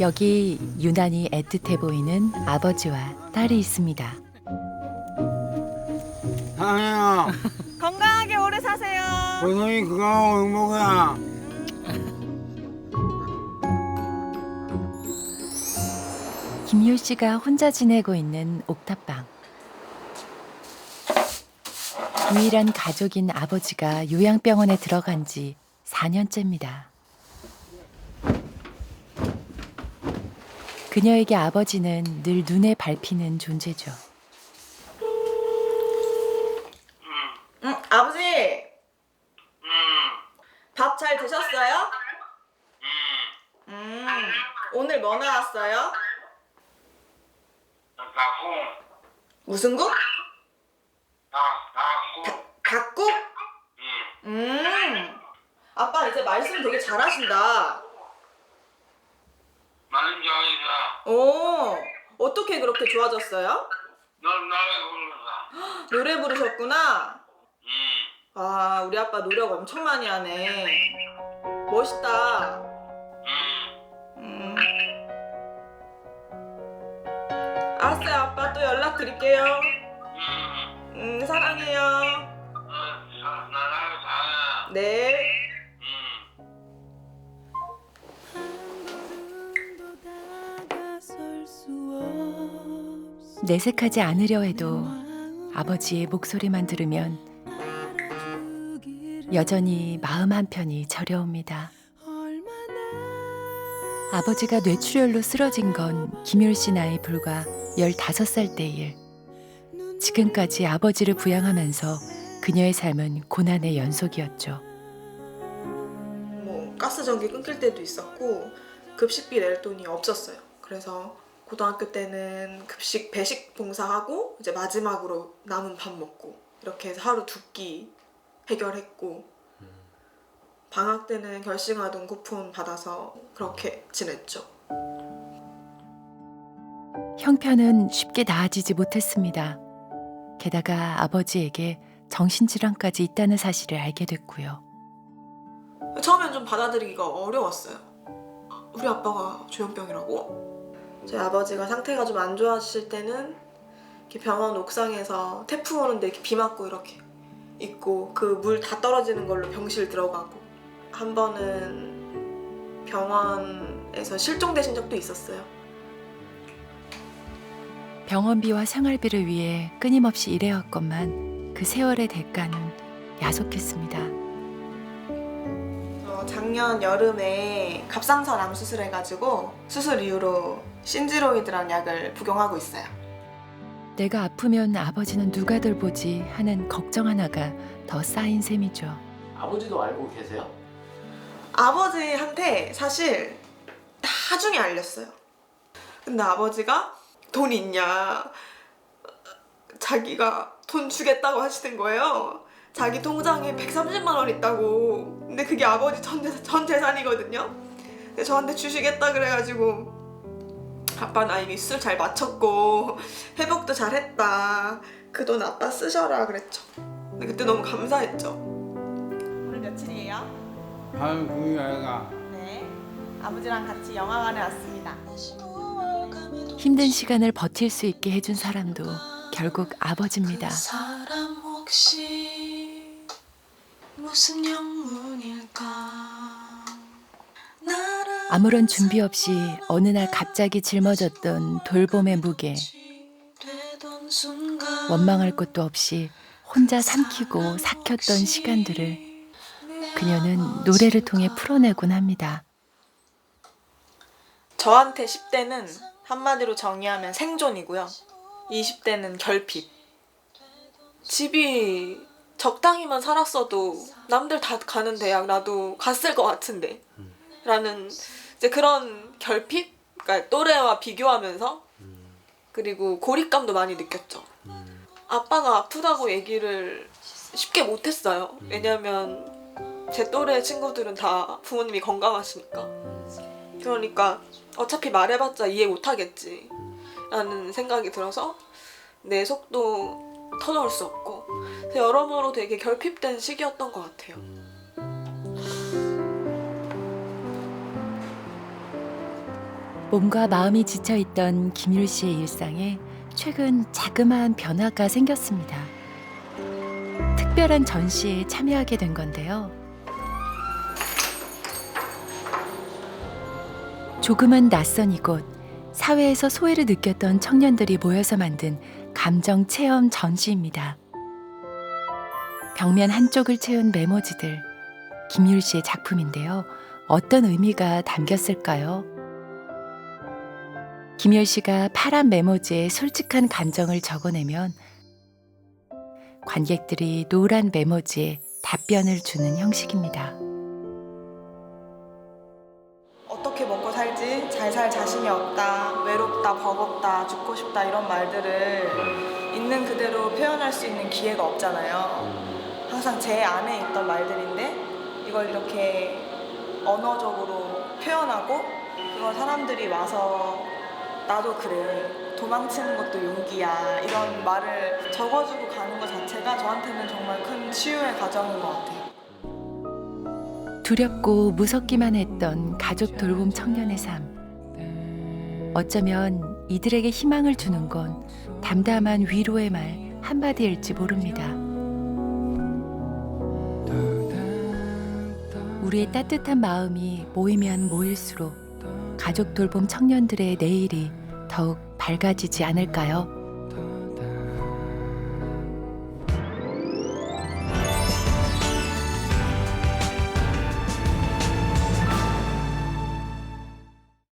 여기 유난히 애틋해 보이는 아버지와 딸이 있습니다. 상이야, 건강하게 오래 사세요. 보성이 그거하고 행복이야. 김효 씨가 혼자 지내고 있는 옥탑방. 유일한 가족인 아버지가 요양병원에 들어간 지 4년째입니다. 그녀에게 아버지는 늘 눈에 밟히는 존재죠. 응, 아버지. 밥 잘 드셨어요? 음. 오늘 뭐 나왔어요? 무슨 국? 닭국? 음. 아빠 이제 말씀 되게 잘하신다. 많은 저기가 오. 어떻게 그렇게 좋아졌어요? 넌 나를 불러서. 노래 부르셨구나. 응. 아, 우리 아빠 노력 엄청 많이 하네. 멋있다. 응. 음. 알았어요, 아빠 또 연락 드릴게요. 응. 음, 사랑해요. 내색하지 않으려 해도 아버지의 목소리만 들으면 여전히 마음 한편이 저려옵니다. 아버지가 뇌출혈로 쓰러진 건 김율 씨 나이 불과 15살 때 일. 지금까지 아버지를 부양하면서 그녀의 삶은 고난의 연속이었죠. 뭐 가스 전기 끊길 때도 있었고 급식비 낼 돈이 없었어요. 그래서 고등학교 때는 급식 배식 봉사하고 이제 마지막으로 남은 밥 먹고 이렇게 해서 하루 두 끼 해결했고 방학 때는 결식아동 쿠폰 받아서 그렇게 지냈죠. 형편은 쉽게 나아지지 못했습니다. 게다가 아버지에게 정신질환까지 있다는 사실을 알게 됐고요. 처음엔 좀 받아들이기가 어려웠어요. 우리 아빠가 조현병이라고? 저희 아버지가 상태가 좀 안 좋아지실 때는 이렇게 병원 옥상에서 태풍 오는데 이렇게 비 맞고 이렇게 있고 그 물 다 떨어지는 걸로 병실 들어가고 한 번은 병원에서 실종되신 적도 있었어요. 병원비와 생활비를 위해 끊임없이 일해왔건만 그 세월의 대가는 야속했습니다. 어, 작년 여름에 갑상선 암 수술해가지고 수술 이후로 신지로이드라는 약을服용하고 있어요. 내가 아프면 아버지는 누가 돌보지 하는 걱정 하나가 더 쌓인 셈이죠. 아버지도 알고 계세요? 아버지한테 사실 나중에 알렸어요. 근데 아버지가 돈 있냐? 자기가 돈 주겠다고 하시는 거예요. 자기 통장에 130만 원 있다고. 근데 그게 아버지 전, 재산, 전 재산이거든요. 근데 저한테 주시겠다 그래가지고 아빠 나 이미 수술 잘 마쳤고 회복도 잘했다. 그 돈 아빠 쓰셔라 그랬죠. 근데 그때 너무 감사했죠. 오늘 며칠이에요? 한 그게 아이가. 네. 아버지랑 같이 영화관에 왔습니다. 힘든 시간을 버틸 수 있게 해준 사람도 결국 아버지입니다. 사람 혹시 무슨 영문일까? 아무런 준비 없이 어느 날 갑자기 짊어졌던 돌봄의 무게. 원망할 것도 없이 혼자 삼키고 삭혔던 시간들을 그녀는 노래를 통해 풀어내곤 합니다. 저한테 10대는 한마디로 정의하면 생존이고요. 20대는 결핍. 집이 적당히만 살았어도 남들 다 가는 대학 나도 갔을 것 같은데 라는 이제 그런 결핍? 그러니까 또래와 비교하면서 그리고 고립감도 많이 느꼈죠. 아빠가 아프다고 얘기를 쉽게 못했어요. 왜냐면 제 또래 친구들은 다 부모님이 건강하시니까. 그러니까 어차피 말해봤자 이해 못하겠지 라는 생각이 들어서 내 속도 터놓을 수 없고 여러모로 되게 결핍된 시기였던 것 같아요. 몸과 마음이 지쳐 있던 김율 씨의 일상에 최근 자그마한 변화가 생겼습니다. 특별한 전시에 참여하게 된 건데요. 조금은 낯선 이곳, 사회에서 소외를 느꼈던 청년들이 모여서 만든 감정 체험 전시입니다. 벽면 한쪽을 채운 메모지들, 김율 씨의 작품인데요. 어떤 의미가 담겼을까요? 김열 씨가 파란 메모지에 솔직한 감정을 적어내면 관객들이 노란 메모지에 답변을 주는 형식입니다. 어떻게 먹고 살지 잘 살 자신이 없다 외롭다 버겁다 죽고 싶다 이런 말들을 있는 그대로 표현할 수 있는 기회가 없잖아요 항상 제 안에 있던 말들인데 이걸 이렇게 언어적으로 표현하고 그걸 사람들이 와서 나도 그래 도망치는 것도 용기야 이런 말을 적어주고 가는 것 자체가 저한테는 정말 큰 치유의 과정인 것 같아요 두렵고 무섭기만 했던 가족 돌봄 청년의 삶. 어쩌면 이들에게 희망을 주는 건 담담한 위로의 말 한마디일지 모릅니다. 우리의 따뜻한 마음이 모이면 모일수록 가족 돌봄 청년들의 내일이 더욱 밝아지지 않을까요?